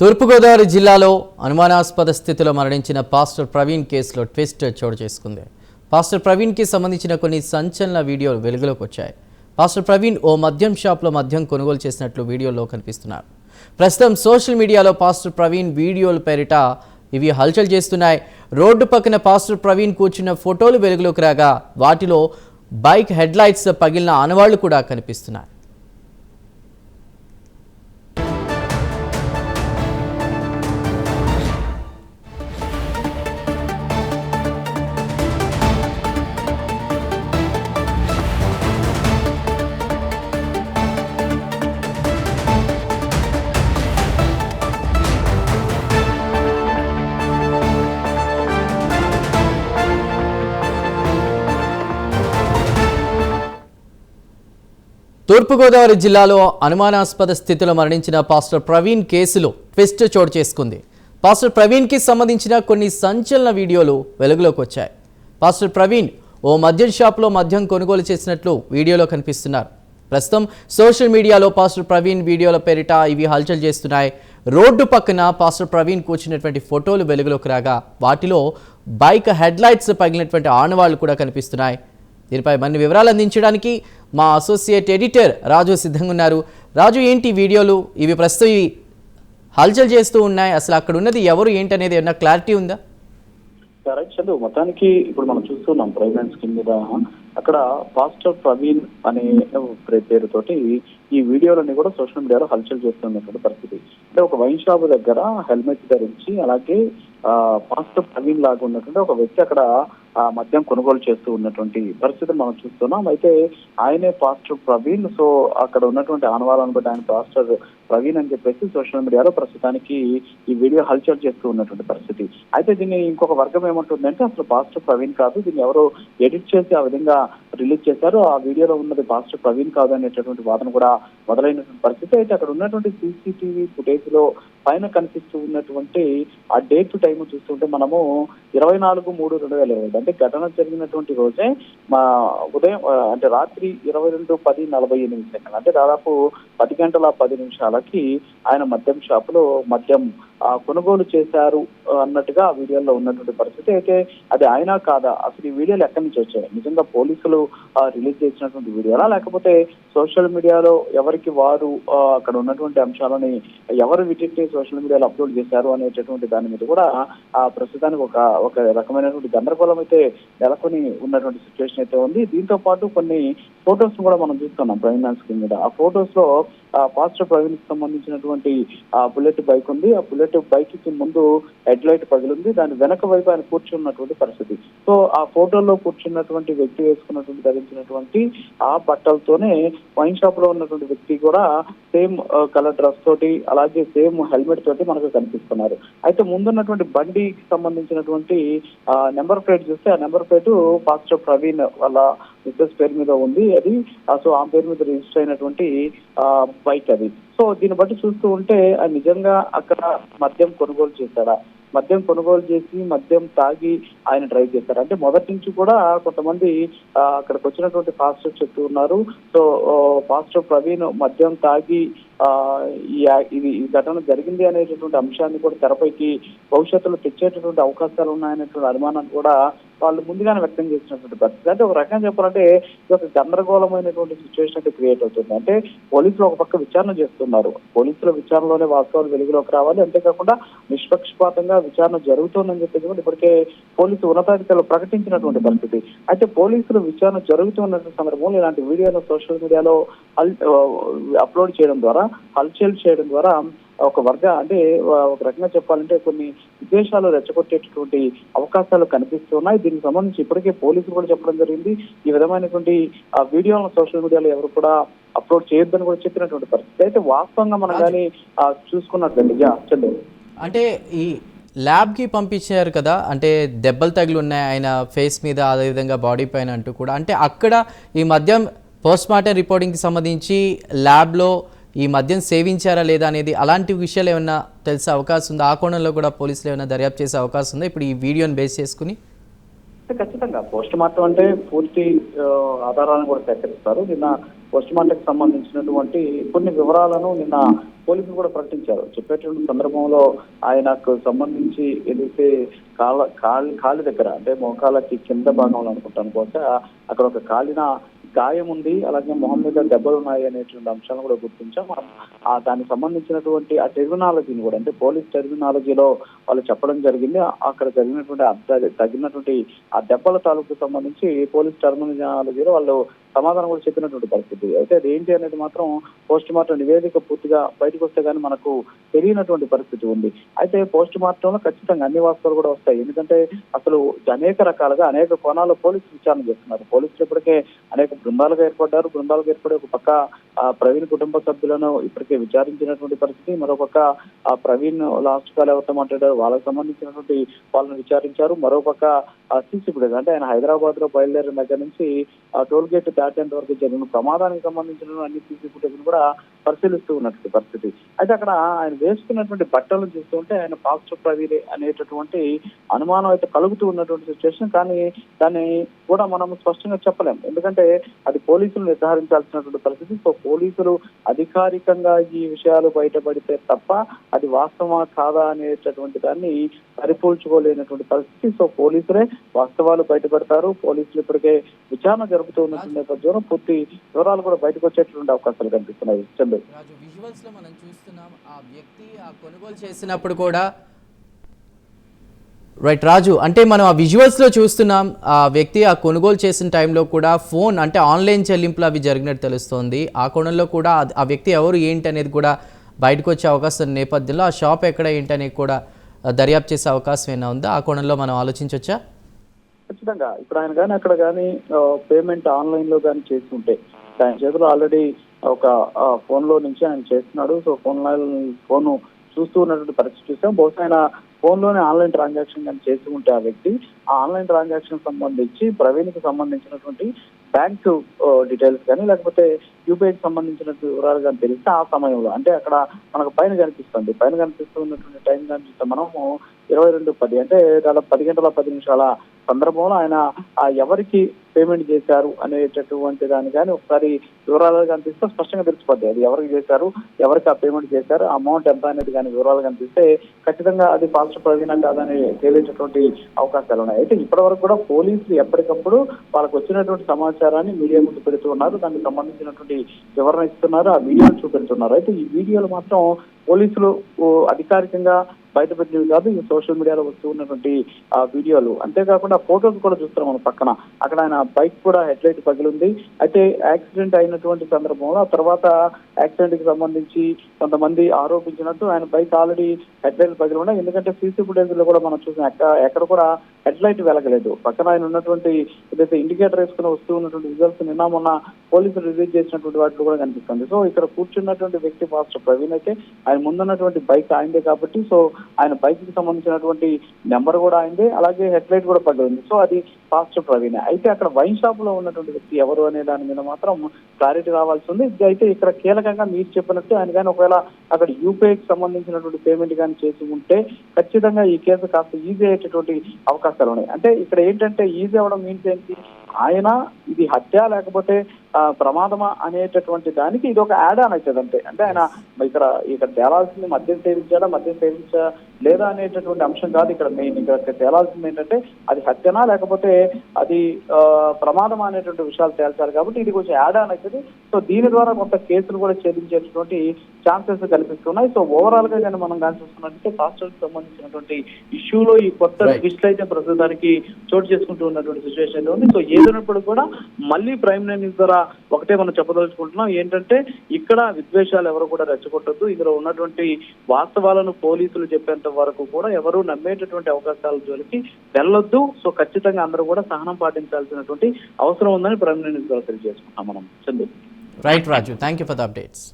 తూర్పుగోదావరి జిల్లాలో అనుమానాస్పద స్థితిలో మరణించిన పాస్టర్ ప్రవీణ్ కేసులో ట్విస్ట్ చోటు చేసుకుంది. పాస్టర్ ప్రవీణ్కి సంబంధించిన కొన్ని సంచలన వీడియోలు వెలుగులోకి వచ్చాయి. పాస్టర్ ప్రవీణ్ ఓ మద్యం షాప్లో మద్యం కొనుగోలు చేసినట్లు వీడియోలో కనిపిస్తున్నారు. ప్రస్తుతం సోషల్ మీడియాలో పాస్టర్ ప్రవీణ్ వీడియోల పేరిట ఇవి హల్చల్ చేస్తున్నాయి. రోడ్డు పక్కన పాస్టర్ ప్రవీణ్ కూర్చున్న ఫోటోలు వెలుగులోకి రాగా వాటిలో బైక్ హెడ్లైట్స్ పగిలిన ఆనవాళ్ళు కూడా కనిపిస్తున్నాయి. తూర్పుగోదావరి జిల్లాలో అనుమానాస్పద స్థితిలో మరణించిన పాస్టర్ ప్రవీణ్ కేసులో ట్విస్ట్ చోటు చేసుకుంది. పాస్టర్ ప్రవీణ్కి సంబంధించిన కొన్ని సంచలన వీడియోలు వెలుగులోకి వచ్చాయి. పాస్టర్ ప్రవీణ్ ఓ మద్యం షాప్లో మద్యం కొనుగోలు చేసినట్లు వీడియోలో కనిపిస్తున్నారు. ప్రస్తుతం సోషల్ మీడియాలో పాస్టర్ ప్రవీణ్ వీడియోల పేరిట ఇవి హల్చల్ చేస్తున్నాయి. రోడ్డు పక్కన పాస్టర్ ప్రవీణ్ కూర్చున్నటువంటి ఫోటోలు వెలుగులోకి రాగా వాటిలో బైక్ హెడ్లైట్స్ పగిలినటువంటి ఆనవాళ్ళు కూడా కనిపిస్తున్నాయి. దీనిపై మరిన్ని వివరాలు అందించడానికి మా అసోసియేట్ ఎడిటర్ రాజు సిద్ధంగా ఉన్నారు. రాజు ఏంటి వీడియోలు? ఇవి ప్రస్తుతం ఇవి హల్చల్ చేస్తూ ఉన్నాయి. అసలు అక్కడ ఉన్నది ఎవరు ఏంటి అనేది ఏమన్నా క్లారిటీ ఉందా? కరెక్ట్ చదువు మొత్తానికి ఇప్పుడు మనం చూస్తున్నాం ప్రైవేట్ స్కీమ్ మీద అక్కడ పాస్టర్ ప్రవీణ్ అనే పేరుతోటి ఈ వీడియోలన్నీ కూడా సోషల్ మీడియాలో హల్చల్ చేస్తున్నటువంటి పరిస్థితి. అంటే ఒక వైన్ షాప్ దగ్గర హెల్మెట్ ధరించి అలాగే ఆ, పాస్టర్ ప్రవీణ్ లాగా ఉన్నటువంటి ఒక వ్యక్తి అక్కడ ఆ మద్యం కొనుగోలు చేస్తూ ఉన్నటువంటి పరిస్థితి మనం చూస్తున్నాం. అయితే ఆయనే పాస్టర్ ప్రవీణ్. సో అక్కడ ఉన్నటువంటి ఆనవాలను బట్టి ఆయన పాస్టర్ ప్రవీణ్ అని చెప్పేసి సోషల్ మీడియాలో ప్రస్తుతానికి ఈ వీడియో హల్చల్ చేస్తూ ఉన్నటువంటి పరిస్థితి. అయితే దీన్ని ఇంకొక వర్గం ఏమంటుందంటే అసలు పాస్టర్ ప్రవీణ్ కాదు. దీన్ని ఎవరో ఎడిట్ చేసి ఆ విధంగా రిలీజ్ చేశారు. ఆ వీడియోలో ఉన్నది పాస్టర్ ప్రవీణ్ కాదు అనేటటువంటి వాదన కూడా మొదలైనటువంటి పరిస్థితి. అయితే అక్కడ ఉన్నటువంటి సీసీటీవీ ఫుటేజ్లో పైన కనిపిస్తూ ఉన్నటువంటి ఆ డేట్ టైం చూస్తుంటే మనము ఇరవై నాలుగు మూడు రెండు వేల ఇరవై అంటే ఘటన జరిగినటువంటి రోజే మా ఉదయం అంటే రాత్రి ఇరవై రెండు పది నలభై ఎనిమిది సెకండ్ అంటే దాదాపు పది గంటల పది నిమిషాలకి ఆయన మద్యం షాప్లో మద్యం కొనుగోలు చేశారు అన్నట్టుగా ఆ వీడియోలో ఉన్నటువంటి పరిస్థితి. అయితే అది ఆయన కాదా? అసలు ఈ వీడియోలు ఎక్కడి నుంచి వచ్చాయి? నిజంగా పోలీసులు రిలీజ్ చేసినటువంటి వీడియోలా లేకపోతే సోషల్ మీడియాలో ఎవరికి వారు అక్కడ ఉన్నటువంటి అంశాలని ఎవరు వీటిని సోషల్ మీడియాలో అప్లోడ్ చేశారు అనేటటువంటి దాని మీద కూడా ఆ ప్రస్తుతానికి ఒక ఒక రకమైనటువంటి గందరగోళం అయితే నెలకొని ఉన్నటువంటి సిచ్యువేషన్ అయితే ఉంది. దీంతో పాటు కొన్ని ఫొటోస్ కూడా మనం చూస్తున్నాం ప్రవీణ్ స్క్రీన్ మీద. ఆ ఫొటోస్లో పాస్టర్ ప్రవీణ్కి సంబంధించినటువంటి ఆ బుల్లెట్ బైక్ ఉంది. ఆ బుల్లెట్ బైక్కి ముందు హెడ్ లైట్ పగిలింది. దాని వెనక వైపు ఆయన కూర్చున్నటువంటి పరిస్థితి. సో ఆ ఫోటోలో కూర్చున్నటువంటి వ్యక్తి వేసుకున్నటువంటి ధరించినటువంటి ఆ బట్టలతోనే వైన్ షాప్లో ఉన్నటువంటి వ్యక్తి కూడా సేమ్ కలర్ డ్రెస్ తోటి అలాగే సేమ్ హెల్మెట్ తోటి మనకు కనిపిస్తున్నారు. అయితే ముందున్నటువంటి బండికి సంబంధించినటువంటి ఆ నెంబర్ ప్లేట్ చూస్తే ఆ నెంబర్ ప్లేట్ పాస్టర్ ప్రవీణ్ వాళ్ళ మిస్సెస్ పేరు మీద ఉంది అది. సో ఆ పేరు మీద రిజిస్టర్ అయినటువంటి ఆ బైక్ అది. సో దీన్ని బట్టి చూస్తూ ఉంటే నిజంగా అక్కడ మద్యం కొనుగోలు చేశాడా మద్యం కొనుగోలు చేసి మద్యం తాగి ఆయన డ్రైవ్ చేశారు? అంటే మొదటి నుంచి కూడా కొంతమంది అక్కడికి వచ్చినటువంటి ఫాస్టర్ చెప్తూ ఉన్నారు. సో ఫాస్టర్ ప్రవీణ్ మద్యం తాగి ఇది ఈ ఘటన జరిగింది అనేటటువంటి అంశాన్ని కూడా తెరపైకి భవిష్యత్తులో తెచ్చేటటువంటి అవకాశాలు ఉన్నాయనేటువంటి అనుమానాన్ని కూడా వాళ్ళు ముందుగానే వ్యక్తం చేసినటువంటి పరిస్థితి. అంటే ఒక రకంగా చెప్పాలంటే ఇది ఒక గందరగోళమైనటువంటి సిచ్యువేషన్ అయితే క్రియేట్ అవుతుంది. అంటే పోలీసులు ఒక పక్క విచారణ చేస్తున్నారు. పోలీసుల విచారణలోనే వాస్తవాలు వెలుగులోకి రావాలి. అంతేకాకుండా నిష్పక్షపాతంగా విచారణ జరుగుతుందని చెప్పేసి కూడా ఇప్పటికే పోలీసు ఉన్నతాధికారులు ప్రకటించినటువంటి పరిస్థితి. అయితే పోలీసులు విచారణ జరుగుతున్నటువంటి సందర్భంలో ఇలాంటి వీడియోను సోషల్ మీడియాలో అప్లోడ్ చేయడం ద్వారా హల్చల్ చేయడం ద్వారా ఒక వర్గ అంటే ఒక రకంగా చెప్పాలంటే కొన్ని ఉద్దేశాలు రెచ్చగొట్టేటటువంటి అవకాశాలు కనిపిస్తున్నాయి దీనికి సంబంధించి ఇప్పటికే పోలీసులు కూడా చెప్పడం జరిగింది. ఈ విధమైనటువంటి ఆ వీడియోలను సోషల్ మీడియాలో ఎవరు కూడా అప్లోడ్ చేయొద్దని కూడా చెప్పినటువంటి పరిస్థితి అయితే వాస్తవంగా మనం కానీ చూసుకున్నట్లండి చంద్రు అంటే ఈ ల్యాబ్కి పంపించారు కదా అంటే దెబ్బలు తగిలి ఉన్నాయి ఆయన ఫేస్ మీద అదేవిధంగా బాడీ పైన అంటూ కూడా. అంటే అక్కడ ఈ మద్యం పోస్ట్ మార్టం రిపోర్టింగ్కి సంబంధించి ల్యాబ్లో ఈ మద్యం సేవించారా లేదా అనేది అలాంటి విషయాలు ఏమైనా తెలిసే అవకాశం ఉందా? ఆ కోణంలో కూడా పోలీసులు ఏమైనా దర్యాప్తు చేసే అవకాశం ఉందా? ఇప్పుడు ఈ వీడియోని బేస్ చేసుకుని. ఖచ్చితంగా పోస్ట్ మార్టం అంటే పూర్తి ఆధారాలను కూడా సేకరిస్తారు. నిన్న పోస్ట్ మార్టంకి సంబంధించినటువంటి కొన్ని వివరాలను నిన్న పోలీసులు కూడా ప్రకటించారు. చెప్పేటువంటి సందర్భంలో ఆయనకు సంబంధించి ఏదైతే కాళ్ళ కాళ్ళు కాలి దగ్గర అంటే మోకాలకి కింద భాగంలో అనుకుంటాను బహుశా అక్కడ ఒక కాలిన గాయం ఉంది అలాగే మొహం మీద దెబ్బలు ఉన్నాయి అనేటువంటి అంశాలను కూడా గుర్తించాం. మనం ఆ దానికి సంబంధించినటువంటి ఆ టెర్మినాలజీని కూడా అంటే పోలీస్ టెర్మినాలజీలో వాళ్ళు చెప్పడం జరిగింది. అక్కడ జరిగినటువంటి తగినటువంటి ఆ దెబ్బల తాలూకు సంబంధించి పోలీస్ టెర్మినాలజీలో వాళ్ళు సమాధానం కూడా చెప్పినటువంటి పరిస్థితి. అయితే అది ఏంటి అనేది మాత్రం పోస్ట్ మార్టం నివేదిక పూర్తిగా బయటకు వస్తే గానీ మనకు తెలియనటువంటి పరిస్థితి ఉంది. అయితే పోస్ట్ మార్టంలో ఖచ్చితంగా అన్ని వాస్తవాలు కూడా వస్తాయి. ఎందుకంటే అసలు అనేక రకాలుగా అనేక కోణాల్లో పోలీసులు విచారణ చేస్తున్నారు. పోలీసులు ఇప్పటికే అనేక బృందాలుగా ఏర్పడ్డారు. బృందాలుగా ఏర్పడి ఒక పక్క ఆ ప్రవీణ్ కుటుంబ సభ్యులను ఇప్పటికే విచారించినటువంటి పరిస్థితి. మరోపక్క ఆ ప్రవీణ్ లాస్ట్ కాల్ ఎవరితో మాట్లాడారు? వాళ్ళకి సంబంధించినటువంటి వాళ్ళని విచారించారు. మరోపక్క సీసీ అంటే ఆయన హైదరాబాద్లో బయలుదేరిన దగ్గర నుంచి టోల్ గేట్ దాటేంత వరకు జరిగిన ప్రమాదానికి సంబంధించిన అన్ని సీసీ ఫుటేజ్ కూడా పరిశీలిస్తూ ఉన్నటువంటి పరిస్థితి. అయితే అక్కడ ఆయన వేసుకున్నటువంటి బట్టలను చూస్తుంటే ఆయన పాస్టర్ ప్రవీణ్ అనేటటువంటి అనుమానం అయితే కలుగుతూ ఉన్నటువంటి సిచ్యువేషన్ కానీ దాన్ని కూడా మనం స్పష్టంగా చెప్పలేం. ఎందుకంటే అది పోలీసులు నిర్ధారించాల్సినటువంటి పరిస్థితి. సో పోలీసులు అధికారికంగా ఈ విషయాలు బయటపడితే తప్ప అది వాస్తవమా కాదా అనేటటువంటి దాన్ని సరిపోల్చుకోలేనటువంటి పరిస్థితి. సో పోలీసులే వాస్తవాలు బయటపెడతారు. పోలీసులు ఇప్పటికే విచారణ జరుపుతూ ఉన్నటువంటి నేపథ్యంలో పూర్తి వివరాలు కూడా బయటకు వచ్చేటువంటి అవకాశాలు కనిపిస్తున్నాయి. రాజు విజువల్స్లో మనం చూస్తున్నాం ఆ వ్యక్తి ఆ కొనుగోలు చేసినప్పుడు కూడా రైట్ రాజు అంటే మనం ఆ విజువల్స్లో చూస్తున్నాం ఆ వ్యక్తి ఆ కొనుగోలు చేసిన టైంలో కూడా ఫోన్ అంటే ఆన్లైన్ చెల్లింపులు అవి జరిగినట్టు తెలుస్తోంది. ఆ కోణంలో కూడా ఆ- వ్యక్తి ఎవరు ఏంటి అనేది కూడా బయటకు వచ్చే అవకాశం నేపథ్యంలో ఆ షాప్ ఎక్కడ ఏంటి అనేది కూడా దర్యాప్తు చేసే అవకాశం ఏమైనా ఉందా? ఆ కోణంలో మనం ఆలోచించవచ్చా ఖచ్చితంగా. ఇప్పుడు ఆయన కానీ అక్కడ కానీ పేమెంట్ ఆన్లైన్లో కానీ చేసి ఉంటే ఆయన చేతిలో ఆల్రెడీ ఒక ఫోన్లో నుంచి ఆయన చేస్తున్నాడు. సో ఫోన్ ఫోన్ చూస్తూ ఉన్నటువంటి పరిస్థితి చూసాం బహుశా ఆయన ఫోన్లోనే ఆన్లైన్ ట్రాన్సాక్షన్ కానీ చేసి ఉంటే ఆ వ్యక్తి. ఆ ఆన్లైన్ ట్రాన్సాక్షన్ సంబంధించి ప్రవీణ్కి సంబంధించినటువంటి బ్యాంక్ డీటెయిల్స్ కానీ లేకపోతే యూపీఐకి సంబంధించిన వివరాలు కానీ తెలిస్తే ఆ సమయంలో అంటే అక్కడ మనకు పైన కనిపిస్తుంది. పైన కనిపిస్తున్నటువంటి టైం కానీ చూస్తే మనము ఇరవై రెండు పది అంటే దాదాపు పది గంటల పది నిమిషాల సందర్భంలో ఆయన ఎవరికి పేమెంట్ చేశారు అనేటటువంటి దాని కానీ ఒకసారి వివరాలు కనిపిస్తే స్పష్టంగా తెలిసిపోద్ది. అది ఎవరికి చేశారు ఎవరికి ఆ పేమెంట్ చేశారు అమౌంట్ ఎంత అనేది కానీ వివరాలు కనిపిస్తే ఖచ్చితంగా అది పాల్స్ ప్రవీణ కాదని తేలించేటువంటి అవకాశాలు ఉన్నాయి. అయితే ఇప్పటి వరకు కూడా పోలీసులు ఎప్పటికప్పుడు వాళ్ళకు వచ్చినటువంటి సమాచారాన్ని మీడియా ముందు పెడుతున్నారు దానికి సంబంధించినటువంటి వివరణ ఇస్తున్నారు. ఆ వీడియోలు చూపెడుతున్నారు. అయితే ఈ వీడియోలు మాత్రం పోలీసులు అధికారికంగా బయటపెట్టినవి కాదు ఈ సోషల్ మీడియాలో వస్తూ ఉన్నటువంటి ఆ వీడియోలు. అంతేకాకుండా ఫోటోస్ కూడా చూస్తున్నాం మనం పక్కన. అక్కడ ఆయన బైక్ కూడా హెడ్ లైట్ పగిలింది. అయితే యాక్సిడెంట్ అయినటువంటి సందర్భంలో ఆ తర్వాత యాక్సిడెంట్కి సంబంధించి కొంతమంది ఆరోపించినట్టు ఆయన బైక్ ఆల్రెడీ హెడ్ లైట్ పగిలి ఉన్నాయి. ఎందుకంటే సీసీ ఫుటేజ్లో కూడా మనం చూసిన ఎక్కడ కూడా హెడ్ లైట్ వెలగలేదు. పక్కన ఆయన ఉన్నటువంటి ఏదైతే ఇండికేటర్ వేసుకుని వస్తూ ఉన్నటువంటి రిజల్ట్స్ నిన్న మొన్న పోలీసులు రిలీజ్ చేసినటువంటి వాటిలో కూడా కనిపిస్తుంది. సో ఇక్కడ కూర్చున్నటువంటి వ్యక్తి మాస్టర్ ప్రవీణ్ అయితే ఆయన ముందున్నటువంటి బైక్ ఆయనదే కాబట్టి సో ఆయన బైక్కి సంబంధించినటువంటి నెంబర్ కూడా ఆయనదే అలాగే హెడ్ లైట్ కూడా పగిలింది సో అది పాస్టర్ ప్రవీణ్. అయితే అక్కడ వైన్ షాప్లో ఉన్నటువంటి వ్యక్తి ఎవరు అనే దాని మీద మాత్రం క్లారిటీ రావాల్సి ఉంది. ఇది అయితే ఇక్కడ కీలకంగా మీరు చెప్పినట్టు ఆయన కానీ ఒకవేళ అక్కడ యూపీఐకి సంబంధించినటువంటి పేమెంట్ కానీ చేసి ఉంటే ఖచ్చితంగా ఈ కేసు కాస్త ఈజీ అయ్యేటటువంటి అవకాశాలు ఉన్నాయి. అంటే ఇక్కడ ఏంటంటే ఈజీ అవ్వడం మీన్స్ ఏంటి ఆయన ఇది హత్య లేకపోతే ప్రమాదమా అనేటటువంటి దానికి ఇది ఒక యాడ్ ఆన్ అవుతుంది అంతే. అంటే ఆయన ఇక్కడ ఇక్కడ తేలాల్సింది మద్యం సేవించాడా మద్యం సేవించా లేదా అనేటటువంటి అంశం కాదు ఇక్కడ మెయిన్ ఇక్కడ తేలాల్సింది ఏంటంటే అది హత్యనా లేకపోతే అది ఆ, ప్రమాదమా అనేటువంటి విషయాలు తేల్చాలి కాబట్టి ఇది కొంచెం యాడ్ ఆన్ అవుతుంది సో దీని ద్వారా కొంత కేసులు కూడా ఛేదించేటటువంటి ఛాన్సెస్ కనిపిస్తున్నాయి సో ఓవరాల్గా కానీ మనం కానీ చూసుకున్నట్లయితే పాస్టర్ సంబంధించినటువంటి ఇష్యూలో ఈ కొత్త Right. ట్విస్ట్ అయితే ప్రస్తుతానికి చోటు చేసుకుంటూ ఉన్నటువంటి సిచ్యువేషన్ ఉంది. సో ఏదైనప్పుడు కూడా మళ్ళీ ప్రైమ్ లైన్ ద్వారా ఒకటే మనం చెప్పదలుచుకుంటున్నాం. ఏంటంటే ఇక్కడ విద్వేషాలు ఎవరు కూడా రెచ్చగొట్టద్దు. ఇందులో ఉన్నటువంటి వాస్తవాలను పోలీసులు చెప్పేంత వరకు కూడా ఎవరు నమ్మేటటువంటి అవకాశాల జోలికి వెళ్ళొద్దు. సో ఖచ్చితంగా అందరూ కూడా సహనం పాటించాల్సినటువంటి అవసరం ఉందని ప్రైమ్ లైన్ ద్వారా తెలియజేసుకుంటాం మనం. Chandu. Right Raju thank you for the updates